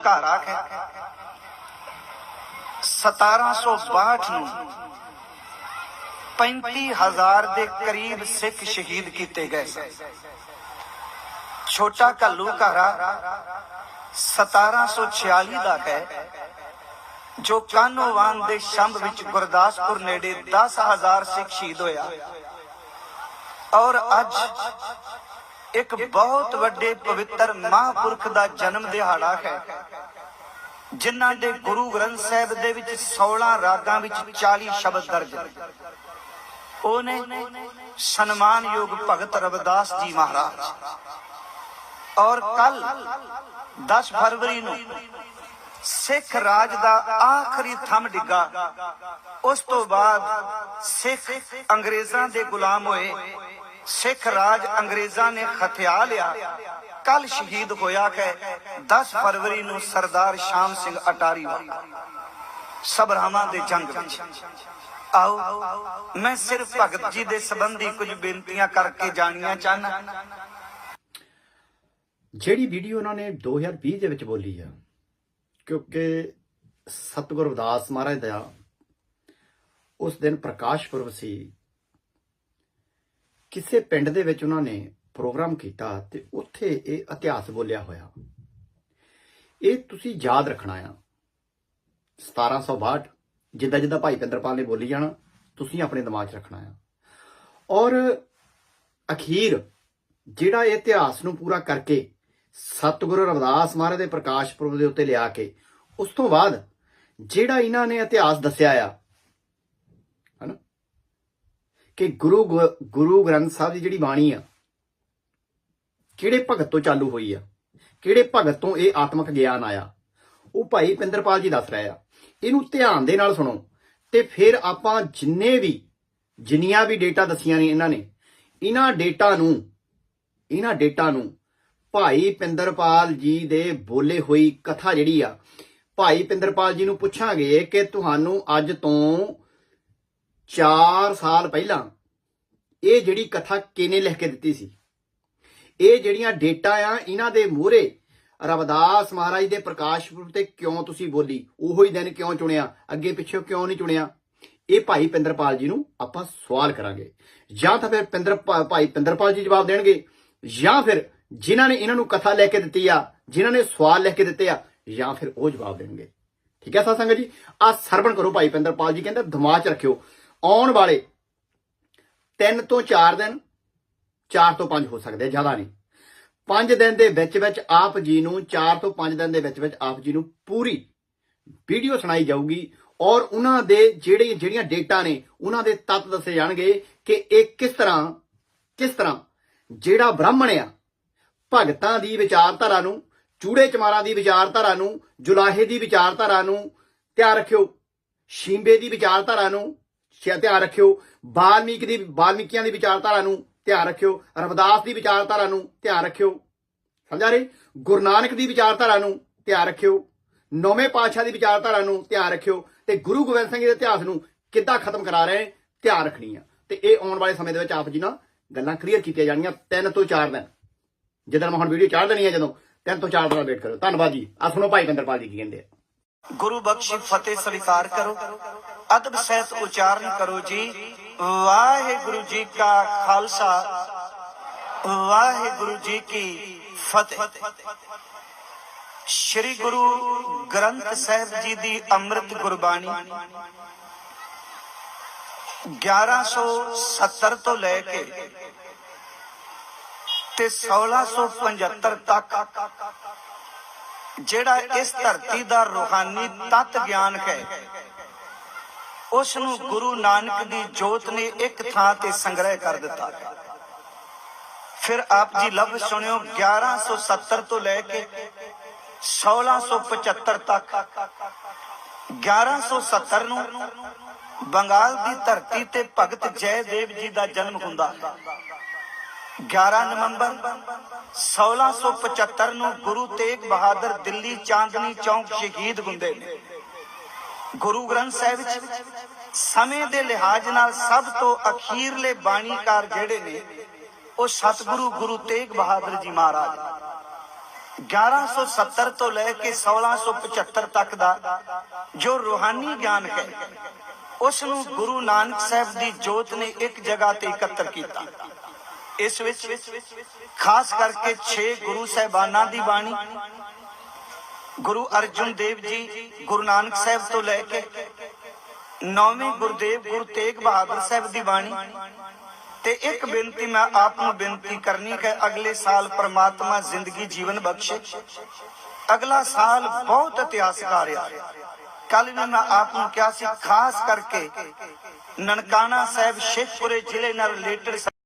ਘਰ ਆ 1762 ਨੂੰ 35000 ਦੇ ਕਰੀਬ ਸਿੱਖ ਸ਼ਹੀਦ ਕੀਤੇ ਗਏ ਸਨ। ਛੋਟਾ ਕੱਲੂ ਘਾਰਾ 1746 ਦਾ ਹੈ, ਜੋ ਕਾਨੋਵਾਨ ਦੇ ਸ਼ੰਭ ਵਿੱਚ ਗੁਰਦਾਸਪੁਰ ਨੇੜੇ 10000 ਸਿੱਖ ਸ਼ਹੀਦ ਹੋਇਆ। ਔਰ ਅੱਜ ਇੱਕ ਬਹੁਤ ਵੱਡੇ ਪਵਿੱਤਰ ਮਹਾਂਪੁਰਖ ਦਾ ਜਨਮ ਦਿਹਾੜਾ ਹੈ। ਜਿਨ੍ਹਾਂ ਦੇ ਗੁਰੂ ਗ੍ਰੰਥ ਸਾਹਿਬ ਦੇ ਵਿੱਚ 16 ਰਾਗਾਂ ਵਿੱਚ 40 ਸ਼ਬਦ ਦਰਜ ਨੇ। ਸਨਮਾਨਯੋਗ ਭਗਤ ਰਵਿਦਾਸ ਜੀ ਮਹਾਰਾਜ। ਔਰ ਕੱਲ 10 ਫਰਵਰੀ ਨੂੰ ਸਿੱਖ ਰਾਜ ਦਾ ਆਖਰੀ ਥੰਮ ਡਿੱਗਾ। ਉਸ ਤੋਂ ਬਾਅਦ ਸਿੱਖ ਅੰਗਰੇਜ਼ਾਂ ਦੇ ਗੁਲਾਮ ਹੋਏ। ਸਿੱਖ ਰਾਜ ਅੰਗਰੇਜ਼ਾਂ ਨੇ ਖਥਿਆ ਲਿਆ। ਕੱਲ ਸ਼ਹੀਦ ਹੋਇਆ ਹੈ 10 ਫਰਵਰੀ ਨੂੰ ਸਰਦਾਰ ਸ਼ਾਮ ਸਿੰਘ ਅਟਾਰੀ ਵਾਲਾ। ਸਬਰਾਵਾਂ ਦੇ ਜੰਗ ਵਿੱਚ। ਆਓ, ਮੈਂ ਸਿਰਫ ਭਗਤ ਜੀ ਦੇ ਸੰਬੰਧੀ ਕੁਝ ਬੇਨਤੀਆਂ ਕਰਕੇ ਜਾਣੀਆਂ ਚਾਹਨਾ ਜਿਹੜੀ ਵੀਡੀਓ ਉਹਨਾਂ ਨੇ 2020 ਦੇ ਵਿੱਚ ਬੋਲੀ ਆ, ਕਿਉਂਕਿ ਸਤਿਗੁਰ ਰਵਿਦਾਸ ਮਹਾਰਾਜ ਦਾ ਉਸ ਦਿਨ ਪ੍ਰਕਾਸ਼ ਪੁਰਬ ਸੀ, ਕਿਸੇ ਪਿੰਡ ਦੇ ਵਿੱਚ ਉਹਨਾਂ ਨੇ ਪ੍ਰੋਗਰਾਮ ਕੀਤਾ ਤੇ ਉੱਥੇ ਇਹ ਇਤਿਹਾਸ ਬੋਲਿਆ ਹੋਇਆ। ਇਹ ਤੁਸੀਂ ਯਾਦ ਰੱਖਣਾ ਆ। 1762 ਜਿੱਦਾਂ ਜਿੱਦਾਂ ਭਾਈ ਪਿੰਦਰਪਾਲ ਨੇ ਬੋਲੀ ਜਾਣਾ, ਤੁਸੀਂ ਆਪਣੇ ਦਿਮਾਗ 'ਚ ਰੱਖਣਾ ਆ। ਔਰ ਅਖੀਰ ਜਿਹੜਾ ਇਹ ਇਤਿਹਾਸ ਨੂੰ ਪੂਰਾ ਕਰਕੇ ਸਤਿਗੁਰੂ ਰਵਿਦਾਸ ਮਹਾਰਾਜ ਦੇ ਪ੍ਰਕਾਸ਼ ਪੁਰਬ ਦੇ ਉੱਤੇ ਲਿਆ ਕੇ, ਉਸ ਤੋਂ ਬਾਅਦ ਜਿਹੜਾ ਇਹਨਾਂ ਨੇ ਇਤਿਹਾਸ ਦੱਸਿਆ ਆ, ਹਨਾ? ਕਿ ਗੁਰੂ ਗ- ਗੁਰੂ ਗ੍ਰੰਥ ਸਾਹਿਬ ਦੀ ਜਿਹੜੀ ਬਾਣੀ ਆ ਕਿਹੜੇ ਭਗਤ ਤੋਂ ਚਾਲੂ ਹੋਈ ਆ? ਕਿਹੜੇ ਭਗਤ ਤੋਂ ਇਹ ਆਤਮਿਕ ਗਿਆਨ ਆਇਆ? ਉਹ ਭਾਈ ਪਿੰਦਰਪਾਲ ਜੀ ਦੱਸ ਰਹੇ ਆ। ਇਹਨੂੰ ਧਿਆਨ ਦੇ ਨਾਲ ਸੁਣੋ। ਤੇ ਫਿਰ ਆਪਾਂ ਜਿੰਨੇ ਵੀ, ਜਿੰਨੀਆਂ ਵੀ ਡੇਟਾ ਦਸੀਆਂ ਨੇ ਇਹਨਾਂ ਨੇ, ਇਹਨਾਂ ਡੇਟਾ ਨੂੰ, ਇਹਨਾਂ ਡੇਟਾ ਨੂੰ ਭਾਈ ਪਿੰਦਰਪਾਲ ਜੀ ਦੇ ਬੋਲੇ ਹੋਈ ਕਥਾ ਜਿਹੜੀ ਆ, ਭਾਈ ਪਿੰਦਰਪਾਲ ਜੀ ਨੂੰ ਪੁੱਛਾਂਗੇ ਕਿ ਤੁਹਾਨੂੰ ਅੱਜ ਤੋਂ 4 ਸਾਲ ਪਹਿਲਾਂ ਇਹ ਜਿਹੜੀ ਕਥਾ ਕਿਹਨੇ ਲਿਖ ਕੇ ਦਿੱਤੀ ਸੀ? ਇਹ ਜਿਹੜੀਆਂ ਡੇਟਾ ਆ, ਇਹਨਾਂ ਦੇ ਮੂਹਰੇ ਰਵਦਾਸ ਮਹਾਰਾਜ ਦੇ ਪ੍ਰਕਾਸ਼ ਪੁਰਬ ਤੇ ਕਿਉਂ ਤੁਸੀਂ ਬੋਲੀ? ਉਹੋ ਹੀ ਦਿਨ ਕਿਉਂ ਚੁਣਿਆ? ਅੱਗੇ ਪਿੱਛੇ ਕਿਉਂ ਨਹੀਂ ਚੁਣਿਆ? ਇਹ ਭਾਈ ਪਿੰਦਰਪਾਲ ਜੀ ਨੂੰ ਆਪਾਂ ਸਵਾਲ ਕਰਾਂਗੇ। ਜਾਂ ਤਾਂ ਫਿਰ ਪਿੰਦਰ ਭਾਈ ਪਿੰਦਰਪਾਲ ਜੀ ਜਵਾਬ ਦੇਣਗੇ, ਜਾਂ ਫਿਰ ਜਿਨ੍ਹਾਂ ਨੇ ਇਹਨਾਂ ਨੂੰ ਕਥਾ ਲੈ ਕੇ ਦਿੱਤੀ ਆ, ਜਿਨ੍ਹਾਂ ਨੇ ਸਵਾਲ ਲੈ ਕੇ ਦਿੱਤੇ ਆ, ਜਾਂ ਫਿਰ ਉਹ ਜਵਾਬ ਦੇਣਗੇ। ਠੀਕ ਹੈ ਸਾਧ ਸੰਗਤ ਜੀ? ਆ ਸਰਵਣ ਕਰੋ ਭਾਈ ਪਿੰਦਰਪਾਲ ਜੀ, ਕਹਿੰਦਾ ਦਿਮਾਗ 'ਚ ਰੱਖਿਓ। ਆਉਣ ਵਾਲੇ 3 ਤੋਂ 4 ਦਿਨ 4 ਤੋਂ 5 ਹੋ ਸਕਦੇ, ਜ਼ਿਆਦਾ ਨਹੀਂ। 5 ਦਿਨ ਦੇ ਵਿੱਚ ਵਿੱਚ ਆਪ ਜੀ ਨੂੰ 4 ਤੋਂ 5 ਦਿਨ ਦੇ ਵਿੱਚ ਵਿੱਚ ਆਪ ਜੀ ਨੂੰ ਪੂਰੀ ਵੀਡੀਓ ਸੁਣਾਈ ਜਾਊਗੀ ਔਰ ਉਹਨਾਂ ਦੇ ਜਿਹੜੇ, ਜਿਹੜੀਆਂ ਡੇਟਾ ਨੇ, ਉਹਨਾਂ ਦੇ ਤੱਤ ਦੱਸੇ ਜਾਣਗੇ ਕਿ ਇਹ ਕਿਸ ਤਰ੍ਹਾਂ ਕਿਸ ਤਰ੍ਹਾਂ, ਜਿਹੜਾ ਬ੍ਰਾਹਮਣ ਆ, ਭਗਤਾਂ ਦੀ ਵਿਚਾਰਧਾਰਾ ਨੂੰ, ਚੂੜੇ ਚਮਾਰਾਂ ਦੀ ਵਿਚਾਰਧਾਰਾ ਨੂੰ, ਜੁਲਾਹੇ ਦੀ ਵਿਚਾਰਧਾਰਾ ਨੂੰ ਧਿਆਨ ਰੱਖਿਓ, ਸ਼ੀਂਬੇ ਦੀ ਵਿਚਾਰਧਾਰਾ ਨੂੰ ਧਿਆਨ ਰੱਖਿਓ, ਬਾਲਮੀਕ ਦੀ, ਬਾਲਮੀਕੀਆਂ ਦੀ ਵਿਚਾਰਧਾਰਾ ਨੂੰ ਧਿਆਨ ਰੱਖਿਓ। ਰਵਿਦਾਸ ਦੀ ਵਿਚਾਰਧਾਰਾ ਨੂੰ ਧਿਆਨ ਰੱਖਿਓ। ਸਮਝਾ ਰਹੇ? ਗੁਰੂ ਨਾਨਕ ਦੀ ਵਿਚਾਰਧਾਰਾ ਨੂੰ ਧਿਆਨ ਰੱਖਿਓ। ਨੌਵੇਂ ਪਾਤਸ਼ਾਹ ਦੀ ਵਿਚਾਰਧਾਰਾ ਨੂੰ ਧਿਆਨ ਰੱਖਿਓ ਤੇ ਗੁਰੂ ਗੋਬਿੰਦ ਸਿੰਘ ਦੇ ਇਤਿਹਾਸ ਨੂੰ ਕਿੱਦਾਂ ਖਤਮ ਕਰਾ ਰਹੇ? ਨੇ, ਧਿਆਨ ਰੱਖਣੀ ਆ। ਤੇ ਇਹ ਆਉਣ ਵਾਲੇ ਸਮੇਂ ਦੇ ਵਿੱਚ ਆਪ ਜੀ ਨਾਲ ਗੱਲਾਂ ਕਲੀਅਰ ਕੀਤੀਆਂ ਜਾਣੀਆਂ ਤਿੰਨ ਤੋਂ ਚਾਰ ਦਿਨ। ਜਦੋਂ ਮੈਂ ਹੁਣ ਵੀਡੀਓ ਚਾੜ ਦੇਣੀ ਹੈ ਜਦੋਂ ਤਿੰਨ ਤੋਂ ਚਾਰ ਦਿਨ ਵੇਟ ਕਰੋ ਧੰਨਵਾਦ ਜੀ। ਆ ਸੁਣੋ ਭਾਈ ਪਿੰਦਰਪਾਲ ਜੀ ਕੀ ਕਹਿੰਦੇ ਆ। ਗੁਰੂ ਬਖਸ਼ੀ ਫਤਿਹ ਸਵੀਕਾਰ ਕਰੋ। ਅਦਬ ਸਹਿਤ ਉਚਾਰਨ ਕਰੋ ਜੀ। ਵਾਹਿਗੁਰੂ ਜੀ ਕਾ ਖਾਲਸਾ, ਵਾਹਿਗੁਰੂ ਜੀ ਕੀ ਫਤਿਹ। ਸ੍ਰੀ ਗੁਰੂ ਗ੍ਰੰਥ ਸਾਹਿਬ ਜੀ ਦੀ ਅੰਮ੍ਰਿਤ ਗੁਰਬਾਣੀ 1170 ਤੋਂ ਲੈ ਕੇ ਤੇ 1675 ਤੱਕ, ਜਿਹੜਾ ਇਸ ਧਰਤੀ ਦਾ ਰੂਹਾਨੀ ਤਤ ਗਿਆਨ ਹੈ ਉਸ ਨੂੰ ਗੁਰੂ ਨਾਨਕ ਦੀ ਜੋਤ ਨੇ ਇੱਕ ਥਾਂ ਤੇ ਸੰਗ੍ਰਹਿ ਕਰ ਦਿੱਤਾ। ਫਿਰ ਆਪ ਜੀ ਲਫ਼ਜ਼ ਸੁਣਿਓ 1170 ਤੋਂ ਲੈ ਕੇ 1675 ਤੱਕ। 1170 ਨੂੰ ਬੰਗਾਲ ਦੀ ਧਰਤੀ ਤੇ ਭਗਤ ਜੈਦੇਵ ਜੀ ਦਾ ਜਨਮ ਹੁੰਦਾ। ਹੈ 11 ਨਵੰਬਰ 1675 ਨੂੰ ਗੁਰੂ ਤੇਗ ਬਹਾਦਰ ਦਿੱਲੀ ਚਾਂਦਨੀ ਚੌਂਕ ਸ਼ਹੀਦ ਹੁੰਦੇ ਨੇ। ਗੁਰੂ ਗ੍ਰੰਥ ਸਾਹਿਬ ਵਿੱਚ ਸਮੇਂ ਦੇ ਲਿਹਾਜ਼ ਨਾਲ ਸਭ ਤੋਂ ਅਖੀਰਲੇ ਬਾਣੀਕਾਰ ਜਿਹੜੇ ਨੇ, ਉਹ ਸਤਿਗੁਰੂ ਗੁਰੂ ਤੇਗ ਬਹਾਦਰ ਜੀ ਮਹਾਰਾਜ। 1170 ਤੋਂ ਲੈ ਕੇ 1675 ਤੱਕ ਦਾ ਜੋ ਰੂਹਾਨੀ ਗਿਆਨ ਹੈ, ਉਸ ਨੂੰ ਗੁਰੂ ਨਾਨਕ ਸਾਹਿਬ ਦੀ ਜੋਤ ਨੇ ਇੱਕ ਜਗ੍ਹਾ ਤੇ ਇਕੱਤਰ ਕੀਤਾ। ਇਸ ਵਿੱਚ ਖਾਸ ਕਰਕੇ 6 ਗੁਰੂ ਸਾਹਿਬਾਨਾਂ ਦੀ ਬਾਣੀ ਗੁਰੂ ਅਰਜਨ ਦੇਵ ਜੀ ਗੁਰੂ ਨਾਨਕ ਸਾਹਿਬ ਤੋਂ ਲੈ ਕੇ ਨੌਵੇਂ ਗੁਰਦੇਵ ਗੁਰੂ ਤੇਗ ਬਹਾਦਰ ਸਾਹਿਬ ਦੀ ਬਾਣੀ ਤੇ ਇੱਕ ਬੇਨਤੀ ਮੈਂ ਆਪ ਨੂੰ ਬੇਨਤੀ ਕਰਨੀ ਕਿ ਅਗਲੇ ਸਾਲ ਪ੍ਰਮਾਤਮਾ ਜ਼ਿੰਦਗੀ ਜੀਵਨ ਬਖਸ਼ੇ। ਅਗਲਾ ਸਾਲ ਬਹੁਤ ਇਤਿਹਾਸਕਾਰ ਆ ਕੱਲ ਵੀ ਮੈਂ ਆਪ ਨੂੰ ਕਿਹਾ ਸੀ, ਖਾਸ ਕਰਕੇ ਨਨਕਾਣਾ ਸਾਹਿਬ, ਸ਼ੇਖਪੁਰੇ ਜ਼ਿਲ੍ਹੇ ਨਾਲ ਰਿਲੇਟਡ